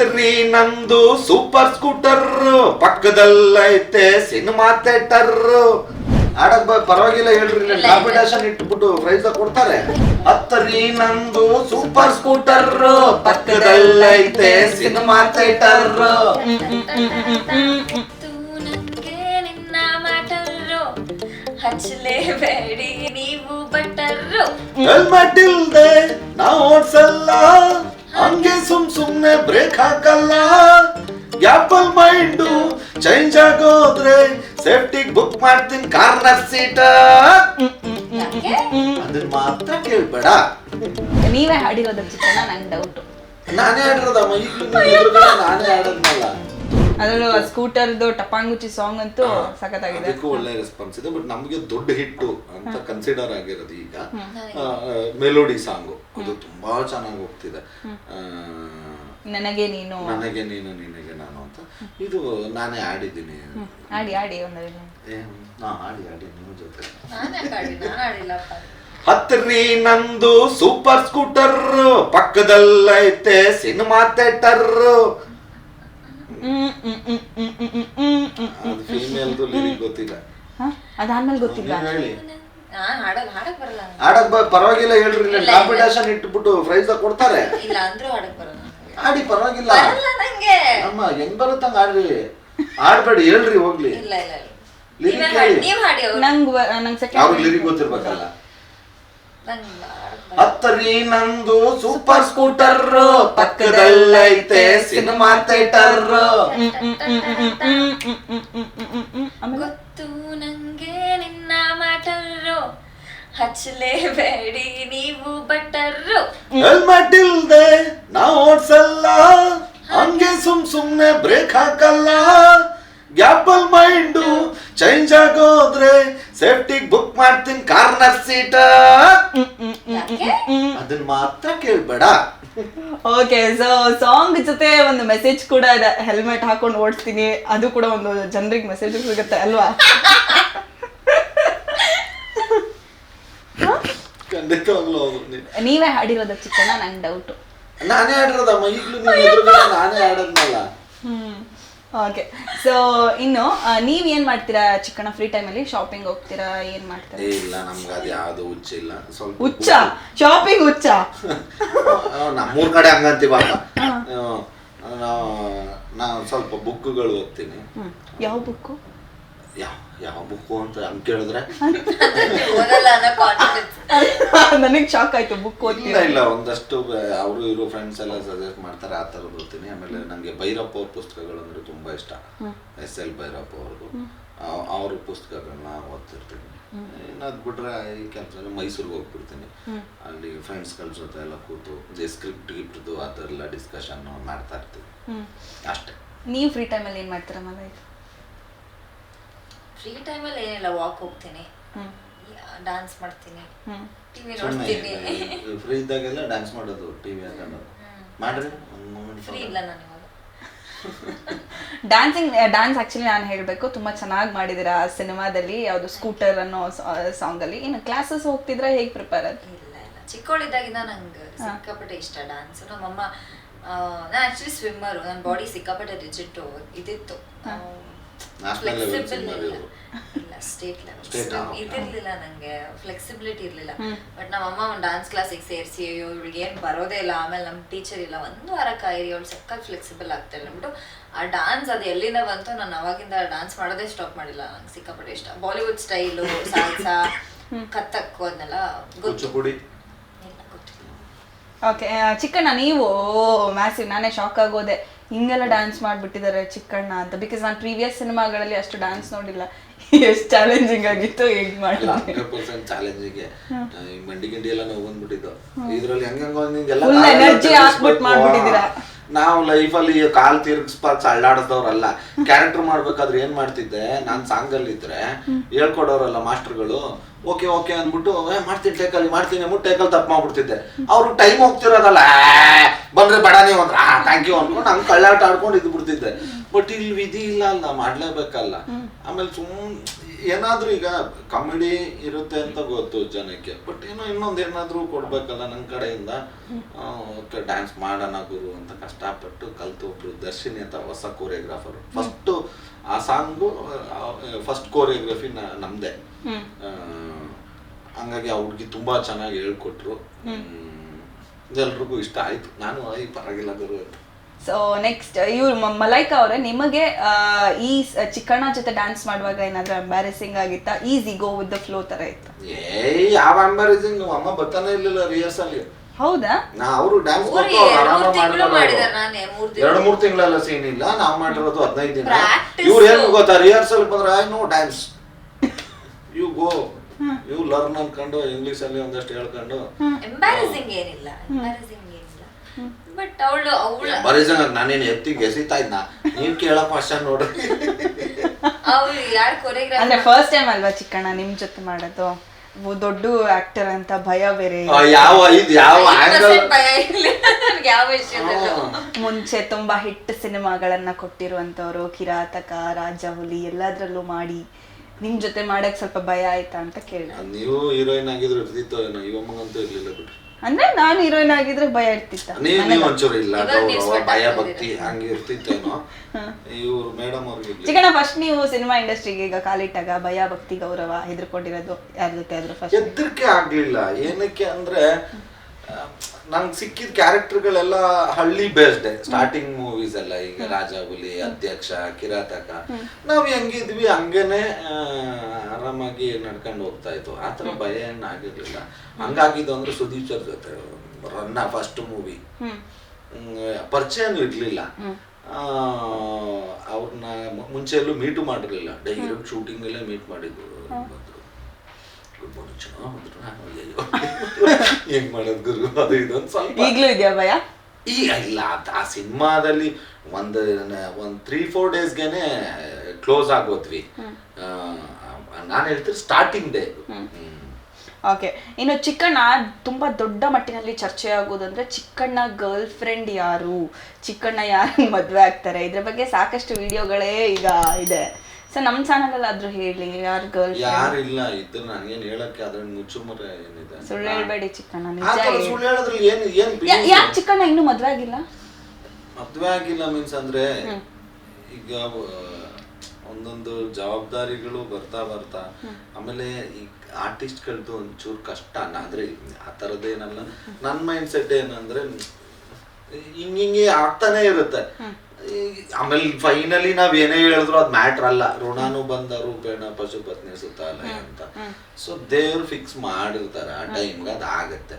ಹತ್ರಿ ನಂದು super scooter ಪಕ್ಕದಲ್ಲೈತೆ cinema theatre. ಆಡಕ್ ಪರವಾಗಿಲ್ಲ ಹೇಳ್ರಿ ಇಲ್ಲ, ಕಾಂಪಿಟೇಷನ್ ಇಟ್ಬಿಟ್ಟು ಪ್ರೈಸ್ ಕೊಡ್ತಾರೆ. ಹತ್ತರಿ ನಂದು ಸೂಪರ್ ಸ್ಕೂಟರ್ ಪಕ್ಕದಲ್ಲೈತೆ ಸಿನಿಮಾ ಥಿಯೇಟರ್. ತೂ ನಂಗೆ ನಿನ್ನ ಮ್ಯಾಟರು ಹಚ್ಚಲೇಬೇಡಿ ನೀವು ಬಟರು ಹೆಲ್ಮೆಟ್ ಇಲ್ದೆ ನಾವು ಓಡ್ಸಲ್ಲ. ಹಂಗೆ ಸುಮ್ ಸುಮ್ನೆ ಬ್ರೇಕ್ ಹಾಕಲ್ಲ. ಯಾಪಲ್ ಮೈಂಡು ಚೇಂಜ್ ಆಗೋದ್ರೆ ಸೇಫ್ಟಿಗ್ ಬುಕ್ ಮಾಡ್ತೀನಿ ಕಾರ್ನರ್ ಸೀಟ್ ಅದ್ರ ಅದನ್ನ ಮಾತ್ರ ಕೇಳ್ಬೇಡ. ನೀವೇ ಹಾಡಿರೋದ್ರ ಚಿತ್ರಣ ನಂಗೆ ಡೌಟ್ ನಾನೇ ಹಾಡಿರೋದಮ್ಮ ಈಗಲೂ ನಿನ್ ಆಡೋದ್ನಲ್ಲ ಅದರಲ್ಲೂ ಸ್ಕೂಟರ್ದು ಟಪಾಂಗುಚಿ ಸಾಂಗ್ ಅಂತೂ ಸಖತ್ತಾಗಿದೆ. ಅದಕ್ಕೂ ಒಳ್ಳೆ ರೆಸ್ಪಾನ್ಸ್ ಇದೆ ಬಟ್ ನಮಗೆ ದೊಡ್ಡ ಹಿಟ್ಟು ಅಂತ ಕನ್ಸಿಡರ್ ಆಗಿರೋದು ಈಗ. ಮೆಲೋಡಿ ಸಾಂಗು ಅದು ತುಂಬಾ ಚೆನ್ನಾಗಿ ಹೋಗ್ತಿದೆ. ನನಗೆ ನೀನು. ನನಗೆ ನೀನು ನಿನಗೆ ನಾನು ಅಂತ. ಇದು ನಾನೇ ಆಡಿದ್ದೀನಿ ಆಡಿ ಆಡಿ ನಾ ಆಡಿ ಆಡಿ ನಿಮ್ಮ ಜೊತೆ. ಹತ್ರಿ ನಂದು ಸೂಪರ್ ಸ್ಕೂಟರ್ ಪಕ್ಕದಲ್ಲೈತೆ cinema theatre hmm, hmm, hmm, hmm, hmm, hmm, hmm, hmm. ಅದು ಫೀಮೇಲ್ದು ಲಿರಿಕ್ ಗೊತ್ತಿಲ್ಲ? ಅದಾದ್ಮೇಲೆ ಗೊತ್ತಿಲ್ಲ. ನೀವ್ ಹೇಳಿ. ನಾನು ಹಾಡಕ್ ಹಾಡಕ್ ಬರಲ್ಲ. ನಂಗೆ. ಆಡಕ್ ಬ- ಪರವಾಗಿಲ್ಲ ಹೇಳ್ರಿ ಇಲ್ಲ. ಕಾಂಪಿಟೇಷನ್ ಇಟ್ಬಿಟ್ಟು ಪ್ರೈಸ್ ಕೊಡ್ತಾರೆ. ಇಲ್ಲ ಅಂದ್ರೂ ಹಾಡಕ್ ಬರಲ್ಲ. ನಂಗೆ. ಆಡಿ ಪರವಾಗಿಲ್ಲ. ಬರಲ್ಲ ನಂಗೆ. ಅಮ್ಮ ಹೆಂಗ್ ಬರುತ್ತಂಗ ಆಡ್ರಿ ಆಡ್ಬೇಡಿ ಹೇಳ್ರಿ ಹೋಗ್ಲಿ. ಇಲ್ಲ ಇಲ್ಲ ಇಲ್ಲ. Lyric ನೀವೇ ಹಾಡಿ ನೀವ್ ಹಾಡಿ ಅವ್ರು. ನಂಗ್ ವ- ನಂಗ್ ಅವ್ರಿಗೆ ಸೆಕೆಂಡ್ ಲಿರಿಕ್ ಗೊತ್ತಿರ್ಬೇಕಲ್ಲ. ಹತ್ತರಿ ನಂದು ಸೂಪರ್ ಸ್ಕೂಟರ್ ಪಕ್ಕದಲ್ಲೈತೆ ಸಿನಿಮಾ ಥಿಯೇಟರ್ ಗೊತ್ತು ನಂಗೆ ನಿನ್ನ ಮ್ಯಾಟರ್ ಹಚ್ಚಲೇಬೇಡಿ ನೀವು ಬಟರ್ ಹೆಲ್ಮೆಟ್ ಇಲ್ದೆ ನಾವು ಓಡ್ಸಲ್ಲ ಹಂಗೆ ಸುಮ್ ಸುಮ್ನೆ ಬ್ರೇಕ್ ಹಾಕಲ್ಲ ಗ್ಯಾಪಲ್ ಮೈಂಡು ಚೇಂಜ್ ಆಗೋದ್ರೆ ಸೇಫ್ಟಿ ಬುಕ್ ಮಾಡ್ತೀನಿ ಕಾರ್ನರ್ ಸೀಟ್ ಅದನ್ನ ಮಾತ್ರ ಕೇಳ್ಬೇಡ. ಓಕೆ ಸೊ ಸಾಂಗ್ ಜೊತೆ ಒಂದು ಮೆಸೇಜ್ ಕೂಡ ಇದೆ. ಹೆಲ್ಮೆಟ್ ಹಾಕೊಂಡು ಓಡಿಸ್ತೀನಿ. ಅದು ಕೂಡ ಒಂದು ಜನರಿಗೆ ಮೆಸೇಜ್ ಸಿಗುತ್ತೆ ಅಲ್ವಾ? ಖಂಡಿತವಾಗ್ಲೂ ನೀವೇ ಹಾಡಿರೋದ ಚಿಕ್ಕಣ್ಣ ನಂಗೆ ಡೌಟ್ ನಾನೇ ಹಾಡಿರೋದಮ್ಮ ಈಗಲೂ ನಾನೇ ಆಡೋದ್ನಲ್ಲ ಹ್ಮ್ ಓಕೆ ಸೊ ಇನ್ನು ನೀವ್ ಏನ್ ಮಾಡ್ತೀರಾ ಚಿಕ್ಕಣ್ಣ? ಫ್ರೀ ಟೈಮಲ್ಲಿ ಶಾಪಿಂಗ್ ಹೋಗ್ತೀರಾ? ಏನ್ ಮಾಡ್ತೀರಾ? ಏ ಇಲ್ಲ ನಮ್ಗೆ ಅದು ಯಾವ್ದು ಹುಚ್ಚ ಇಲ್ಲ. ಸ್ವಲ್ಪ ಹುಚ್ಚ? ಶಾಪಿಂಗ್ ಹುಚ್ಚ? ನಮ್ಮೂರ್ ಕಡೆ ಹಂಗಂತೀವಲ್ಲ ನಾವು ನಾವು ಸ್ವಲ್ಪ ಬುಕ್ಗಳು ಓದ್ತೀನಿ. ಯಾವ ಬುಕ್ಕು? ಯಾವ ಯಾವ ಬುಕ್ಕು ಅಂತ ಹಂಗೆ ಕೇಳಿದ್ರೆ. ನನಗೆ ಶಾಕ್ ಆಯ್ತು ಬುಕ್ ಇಲ್ಲ ಓದ್ತೀರಾ ಇಲ್ಲ ಒಂದಷ್ಟು ಅವರು ಇರೋ ಫ್ರೆಂಡ್ಸ್ ಎಲ್ಲ ಸಜೆಸ್ಟ್ ಮಾಡ್ತಾರೆ ಆ ಥರದ್ದು ಓದ್ತೀನಿ ಆಮೇಲೆ ನನಗೆ ಭೈರಪ್ಪ ಅವ್ರ ಪುಸ್ತಕಗಳು ಅಂದ್ರೆ ತುಂಬಾ ಇಷ್ಟ. ಎಸ್ ಎಲ್ ಭೈರಪ್ಪ ಅವ್ರದ್ದು ಅವ್ರ ಪುಸ್ತಕಗಳನ್ನ ಓದ್ತಿರ್ತೀನಿ. ಇನ್ನು ಅದು ಬಿಟ್ರೆ ಈ ಕೆಲಸ ಮೈಸೂರಿಗೆ ಹೋಗ್ಬಿಡ್ತೀನಿ. ಅಲ್ಲಿ ಫ್ರೆಂಡ್ಸ್ಗಳ ಜೊತೆ ಎಲ್ಲ ಕೂತು ಸ್ಕ್ರಿಪ್ಟ್ ಗಿಪ್ಟ್ದು ಆ ಥರ ಎಲ್ಲ ಡಿಸ್ಕಷನ್ ಮಾಡ್ತಾ ಇರ್ತೀನಿ ಹ್ಮ್. ಅಷ್ಟೇ. ನೀವು ಫ್ರೀ ಟೈಮಲ್ಲಿ ಏನು ಮಾಡ್ತೀರಾ ಫ್ರೀ ಟೈಮಲ್ಲಿ ಏನಿಲ್ಲ ವಾಕ್ ಹೋಗ್ತೀನಿ. ಹ್ಮ್. ಡಾನ್ಸ್ ಮಾಡ್ತೀನಿ. ಟಿವಿ ನೋಡ್ತೀನಿ. ಫ್ರೀ ಇದ್ದಾಗೆಲ್ಲ ಡ್ಯಾನ್ಸ್ ಮಾಡೋದು ಟಿವಿ ಹಾಕೊಂಡು. ಮಾಡ್ರಿ ಒಂದು ಮೂಮೆಂಟ್ ಫ್ರೀ ಇಲ್ಲ ನಾನು ಡ್ಯಾನ್ಸಿಂಗ್ ಡ್ಯಾನ್ಸ್ ಆಕ್ಚುಲಿ ನಾನು ಹೇಳಬೇಕು ತುಂಬಾ ಚೆನ್ನಾಗಿ ಮಾಡಿದಿರಾ ಆ ಸಿನಿಮಾದಲ್ಲಿ ಯಾವುದು ಸ್ಕೂಟರ್ ಅನ್ನೋ ಸಾಂಗ್ ಅಲ್ಲಿ. ಇನ್ನು ಕ್ಲಾಸಸ್ ಹೋಗ್ತಿದ್ರೆ ಹೇಗೆ ಪ್ರಿಪೇರ್ ಆಗಿ ಇಲ್ಲ ಇಲ್ಲ. ಚಿಕ್ಕವಳಿದ್ದಾಗಿಂದ ನಂಗೆ ಸಿಕ್ಕಾಪಟ್ಟೆ ಇಷ್ಟ ಡ್ಯಾನ್ಸ್ ನಮ್ಮಮ್ಮ ನಾನು ಆಕ್ಚುಲಿ ಸ್ವಿಮ್ಮರು ನನ್ನ ಬಾಡಿ ಸಿಕ್ಕಾಪಟ್ಟೆ ರಿಜಿಟ್ಟು ಇದಿತ್ತು. National ಲೆವೆಲ್ ಫ್ಲೆಕ್ಸಿಬಲ್ ಇಲ್ಲ. ಸ್ಟೇಟ್? ಲೆವೆಲ್ ಇದಿರ್ಲಿಲ್ಲ ನಂಗೆ. ಫ್ಲೆಕ್ಸಿಬಿಲಿಟಿ ಇರ್ಲಿಲ್ಲ. ಬಟ್ ನಮ್ಮಮ್ಮ ಒಂದು ಡಾನ್ಸ್ ಕ್ಲಾಸಿಗೆ ಸೇರಿಸಿ ಇವಳಿಗೆ ಏನು ಬರೋದೇ ಇಲ್ಲ. ಆಮೇಲೆ ನಮ್ಮ ಟೀಚರ್ ಇಲ್ಲ. ಒಂದು ವಾರ ಕಾಯಿರಿ ಅವಳು ಸಕ್ಕತ್ ಫ್ಲೆಕ್ಸಿಬಲ್ ಆಗ್ತಾಳೆ ಅಂದ್ಬಿಟ್ಟು ಆ ಡಾನ್ಸ್ ಅದು ಎಲ್ಲಿಂದ ಬಂತು ನಾನು ಅವಾಗಿಂದ ಡಾನ್ಸ್ ಮಾಡೋದೇ ಸ್ಟಾಪ್ ಮಾಡಿಲ್ಲ. ನಂಗೆ ಸಿಕ್ಕಾಪಟ್ಟೆ ಇಷ್ಟ. ಬಾಲಿವುಡ್ ಸ್ಟೈಲು ಸಾಲ್ಸಾ ಕತ್ತಕ್ಕು ಅದನ್ನೆಲ್ಲ ಗೊತ್ತು. ಇಲ್ಲ ಓಕೆ ಚಿಕ್ಕಣ್ಣ ನೀವು ಮ್ಯಾಸಿವ್ ನಾನೇ ಶಾಕ್ ಆಗೋದೆ. ಹಿಂಗೆಲ್ಲ ಡ್ಯಾನ್ಸ್ ಮಾಡಿಬಿಟ್ಟಿದ್ದಾರೆ ಚಿಕ್ಕಣ್ಣ ಅಂತ. ಬಿಕಾಸ್ ನಾನು ಪ್ರೀವಿಯಸ್ ಸಿನಿಮಾಗಳಲ್ಲಿ ಅಷ್ಟು ಡ್ಯಾನ್ಸ್ ನೋಡಿಲ್ಲ. ಎಷ್ಟು ಚಾಲೆಂಜಿಂಗ್ ಆಗಿತ್ತು ಹೇಗೆ ಮಾಡಿಲ್ಲ ನಾವು ಪರ್ಸೆಂಟ್ ಚಾಲೆಂಜಿಗೆ ಮಂಡಿ ಗಿಂಡಿ ಎಲ್ಲ ನೋವು ಬಂದ್ಬಿಟ್ಟಿದ್ದು ಇದ್ರಲ್ಲಿ ಹೆಂಗ ಮಾಡ್ಬಿಟ್ಟಿದ್ದೀರಾ. ನಾವು ಲೈಫಲ್ಲಿ ಕಾಲ್ ತಿರ್ಗಿಸ್ಪಾಸ್ ಅಲ್ಲ ಕ್ಯಾರೆಕ್ಟರ್ ಮಾಡ್ಬೇಕಾದ್ರೆ ಏನ್ ಮಾಡ್ತಿದ್ದೆ? ನಾನ್ ಸಾಂಗ್ ಅಲ್ಲಿ ಇದ್ರೆ ಹೇಳ್ಕೊಡೋರಲ್ಲ ಮಾಸ್ಟರ್ಗಳು ಓಕೆ ಓಕೆ ಅಂದ್ಬಿಟ್ಟು ಮಾಡ್ತೀನಿ ಟೇಕಲ್ಲಿ ಮಾಡ್ತೀನಿ ಅಂದ್ಬಿಟ್ಟು ಟೇಕಲ್ ತಪ್ಪು ಮಾಡ್ಬಿಡ್ತಿದ್ದೆ. ಅವ್ರು ಟೈಮ್ ಹೋಗ್ತಿರೋದಲ್ಲ. ಬಂದ್ರೆ ಬೇಡ ನೀವು ಅಂದ್ರೆ ಹಾ ಥ್ಯಾಂಕ್ ಯು ಅನ್ಕೊಂಡು ಹಂಗೆ ಕಳ್ಳಾಟ ಆಡ್ಕೊಂಡು ಇದು ಬಿಡ್ತಿದ್ದೆ. ಬಟ್ ಇಲ್ಲಿ ವಿಧಿ ಇಲ್ಲ ಅಲ್ಲ ಮಾಡ್ಲೇಬೇಕಲ್ಲ. ಆಮೇಲೆ ಸುಮ್ ಏನಾದ್ರೂ ಈಗ ಕಾಮಿಡಿ ಇರುತ್ತೆ ಅಂತ ಗೊತ್ತು ಜನಕ್ಕೆ. ಬಟ್ ಏನೋ ಇನ್ನೊಂದು ಏನಾದ್ರೂ ಕೊಡ್ಬೇಕಲ್ಲ ನನ್ನ ಕಡೆಯಿಂದ. ಡ್ಯಾನ್ಸ್ ಮಾಡೋಣ ಗುರು ಅಂತ ಕಷ್ಟಪಟ್ಟು ಕಲ್ತು ಒಬ್ರು ದರ್ಶಿನಿ ಅಂತ ಹೊಸ ಕೋರಿಯೋಗ್ರಾಫರ್ ಫಸ್ಟ್ ಆ ಸಾಂಗು ಫಸ್ಟ್ ಕೋರಿಯೋಗ್ರಫಿ ನಮ್ದೇ. ಆ, ಹಂಗಾಗಿ ಆ ಹುಡುಗಿ ತುಂಬಾ ಚೆನ್ನಾಗಿ ಹೇಳ್ಕೊಟ್ರು. ಎಲ್ರಿಗೂ ಇಷ್ಟ ಆಯ್ತು. ನಾನು ಈ ಪರವಾಗಿಲ್ಲ ಗುರು. ಅಂತ ಸೊ ನೆಕ್ಸ್ಟ್ ಇವ್ರು ಮಲೈಕಾ ಅವರೇ ನಿಮಗೆ ಆ, ಈ ಚಿಕ್ಕಣ್ಣ ಜೊತೆ ಡ್ಯಾನ್ಸ್ ಮಾಡುವಾಗ ಏನಾದ್ರೂ ಎಂಬ್ಯಾರೆಸಿಂಗ್ ಆಗಿತ್ತಾ? Easy go with the flow ತರ ಇತ್ತು. ಏ ಯಾವ ಅಂಬಾರಿಸಿಂಗ್ ಅಮ್ಮ ಬರ್ತಾನೆ ಇರ್ಲಿಲ್ಲ ರಿಹರ್ಸಲ್ ಹೌದಾ? ನಾ ಅವರು ಡ್ಯಾನ್ಸ್ ಎರಡು ಮೂರು ತಿಂಗಳೆಲ್ಲ ಸೀನ್ ಇಲ್ಲ. ನಾವು ಮಾಡಿರೋದು ಹದಿನೈದು ದಿನ. ಇವ್ರು ಏನು ಗೊತ್ತಾ? ರಿಹರ್ಸಲ್ ಬಂದ್ರೆ I know dance you go you learn ಅನ್ಕೊಂಡು ಇಂಗ್ಲಿಷ್ ಅಲ್ಲಿ ಒಂದಷ್ಟು ಹೇಳ್ಕೊಂಡು. ಎಂಬ್ಯಾರಸಿಂಗ್ ಏನಿಲ್ಲ ಎಂಬ್ಯಾರಸಿಂಗ್ ಏನಿಲ್ಲ. ಬಟ್ ಅವಳು ಅವಳು ಬರೀಸಂಗ ನಾನೇನು ಎತ್ತಿ ಗೆಸಿತಾ ಇದ್ನ? ನೀವ್ ಕೇಳೋ ಕ್ವಶನ್ ನೋಡ್ರಿ ಅವಳು ಯಾರು ಅಂದ್ರೆ ಫಸ್ಟ್ ಟೈಮ್ ಅಲ್ವಾ ಚಿಕ್ಕಣ್ಣ ನಿಮ್ ಜೊತೆ ಮಾಡೋದು? ದೊಡ್ಡ ಆಕ್ಟರ್ ಅಂತ ಭಯ ಬೇರೆ ಯಾವ ಇದು ಯಾವ ಆಂಗಲ್ ಭಯ ಇಲ್ಲ. ಯಾವ ವಿಷಯದಲ್ಲೂ ಮುಂಚೆ ತುಂಬಾ ಹಿಟ್ ಸಿನಿಮಾಗಳನ್ನ ಕೊಟ್ಟಿರುವಂತವ್ರು ಕಿರಾತಕ ರಾಜವಲಿ ಎಲ್ಲದ್ರಲ್ಲೂ ಮಾಡಿ. ನಿಮ್ ಜೊತೆ ಮಾಡಕ್ ಸ್ವಲ್ಪ ಭಯ ಆಯ್ತಾ ಅಂತ ಕೇಳಿದೆ. ನೀವು ಹೀರೋಯಿನ್ ಆಗಿದ್ರು ಇರ್ತಿತ್ತು ಏನೋ ಇವಮ್ಮಂಗಂತೂ ಇರ್ಲಿಲ್ಲ ಬಿಡ್ರಿ ಅಂದ್ರೆ ನಾನು ಹೀರೋಯಿನ್ ಆಗಿದ್ರೆ ಭಯ ಇರ್ತಿತ್ತ? ನೀವು ನೀವ್ ಒಂಚೂರು ಇಲ್ಲ ಗೌರವ ಭಯ ಭಕ್ತಿ ಹಂಗೆ ಇರ್ತಿತ್ತೇನೋ. ಇವ್ರು ಮೇಡಮ್ ಅವ್ರಿಗೆ ಇರ್ಲಿಲ್ಲ. ಚಿಕ್ಕಣ್ಣ ಫಸ್ಟ್ ನೀವು ಸಿನಿಮಾ ಇಂಡಸ್ಟ್ರಿಗೆ ಈಗ ಕಾಲಿಟ್ಟಾಗ ಭಯ ಭಕ್ತಿ ಗೌರವ ಹೆದರ್ಕೊಂಡಿರೋದು ಯಾರ ಜೊತೆ ಆದ್ರೂ ಫಸ್ಟ್ ಹೆದರಿಕೆ ಆಗ್ಲಿಲ್ಲ. ಏನಕ್ಕೆ ಅಂದ್ರೆ ನಂಗೆ ಸಿಕ್ಕಿದ ಕ್ಯಾರೆಕ್ಟರ್ಗಳೆಲ್ಲ ಹಳ್ಳಿ ಬೇಸ್ಡ್ ಸ್ಟಾರ್ಟಿಂಗ್ ಮೂವೀಸ್ ಎಲ್ಲ ಈಗ ರಾಜಾಹುಲಿ ಅಧ್ಯಕ್ಷ ಕಿರಾತಕ. ನಾವ್ ಹೆಂಗಿದ್ವಿ ಹಂಗೇನೆ ಆರಾಮಾಗಿ ನಡ್ಕೊಂಡು ಹೋಗ್ತಾ ಇತ್ತು ಆ ಆತರ ಭಯ ಏನ್ ಆಗಿರ್ಲಿಲ್ಲ. ಹಂಗಾಗಿದ್ದು ಅಂದ್ರೆ ಸುದೀಪ್ ಸರ್ ಜೊತೆ ರನ್ನ ಫಸ್ಟ್ ಮೂವಿ ಪರಿಚಯನು ಪರಿಚಯನೂ ಇರ್ಲಿಲ್ಲ. ಅವ್ರನ್ನ ಮುಂಚೆ ಎಲ್ಲೂ ಮೀಟು ಮಾಡಿರ್ಲಿಲ್ಲ. ಡೈರೆಕ್ಟ್ ಶೂಟಿಂಗ್ ಎಲ್ಲ ಮೀಟ್ ಮಾಡಿದ್ರು ಬಂದ್ರು. ಗುಡ್ ಮಾರ್ನಿಂಗ್ ಚೆನ್ನಾಗಿ ಬಂದ್ರು ನಾನು ಅಯ್ಯಯ್ಯೋ ಹೆಂಗ್ ಮಾಡೋದು ಗುರು? ಅದು ಇದೊಂದು ಸ್ವಲ್ಪ ಈಗಲೂ ಇದೆಯಾ ಭಯ? ಈಗ ಇಲ್ಲ ಅದ್- ಆ ಸಿನಿಮಾದಲ್ಲಿ ಒಂದು ಒಂದು ತ್ರೀ ಫೋರ್ ಡೇಸ್ಗೆನೆ ಕ್ಲೋಸ್ ಆಗೋದ್ವಿ. ನಾನು ಹೇಳ್ತೀನಿ ಸ್ಟಾರ್ಟಿಂಗ್ ಡೇ ಓಕೆ ಇನ್ನು ಚಿಕ್ಕಣ್ಣ ತುಂಬಾ ದೊಡ್ಡ ಮಟ್ಟಿನಲ್ಲಿ ಚರ್ಚೆ ಆಗೋದಂದ್ರೆ ಚಿಕ್ಕಣ್ಣ ಗರ್ಲ್ ಫ್ರೆಂಡ್ ಯಾರು? ಚಿಕ್ಕಣ್ಣ ಯಾರು ಮದುವೆ ಆಗ್ತಾರೆ? ಇದ್ರ ಬಗ್ಗೆ ಸಾಕಷ್ಟು ವಿಡಿಯೋಗಳೇ ಈಗ ಇದೆ. ಸೊ ನಮ್ಮ ಚಾನಲ್ ಆದ್ರೂ ಹೇಳಿ ಯಾರು ಗರ್ಲ್ ಯಾರು ಇಲ್ಲ ಇದ್ರು ನನಗೇನು ಹೇಳಕ್ಕೆ ಅದ್ರ ಮುಚ್ಚುಮರೆ ಏನಿದೆ? ಸುಳ್ಳು ಹೇಳ್ಬೇಡಿ ಚಿಕ್ಕಣ್ಣ ಆ ನಿಜ ಥರ. ಸುಳ್ಳು ಹೇಳಿದ್ರಲ್ಲಿ ಏನು ಏನು ಯಾಕೆ ಚಿಕ್ಕಣ್ಣ ಇನ್ನೂ ಮದ್ವೆ ಆಗಿಲ್ಲ? ಮದ್ವೆ ಆಗಿಲ್ಲ ಮೀನ್ಸ್ ಅಂದ್ರೆ ಈಗ ಆ, ಒಂದೊಂದು ಜವಾಬ್ದಾರಿಗಳು ಬರ್ತಾ ಬರ್ತಾ ಆಮೇಲೆ ಈ ಆರ್ಟಿಸ್ಟ್ಗಳದ್ದು ಒಂಚೂರು ಕಷ್ಟ. ನ- ಅಂದ್ರೆ ಆ ಥರದ್ದೇನಲ್ಲ ನನ್ನ ಮೈಂಡ್ ಸೆಟ್ ಏನಂದ್ರೆ ಹಿಂಗ್ ಹಿಂಗೆ ಆಗ್ತಾನೆ ಇರುತ್ತೆ. ಆಮೇಲೆ ಫೈನಲಿ ನಾವ್ ಏನೇ ಹೇಳಿದ್ರು ಅದ್ ಮ್ಯಾಟ್ರ್ ಅಲ್ಲ. ಋಣಾನು ಬಂದ ರೂಪೇಣ ಪಶುಪತ್ನಿ ಅಲ್ಲ ಅಂತ. ಸೊ ದೇವ್ರು ಫಿಕ್ಸ್ ಮಾಡಿರ್ತಾರೆ ಆ ಟೈಮ್ಗೆ ಅದ್ ಆಗತ್ತೆ.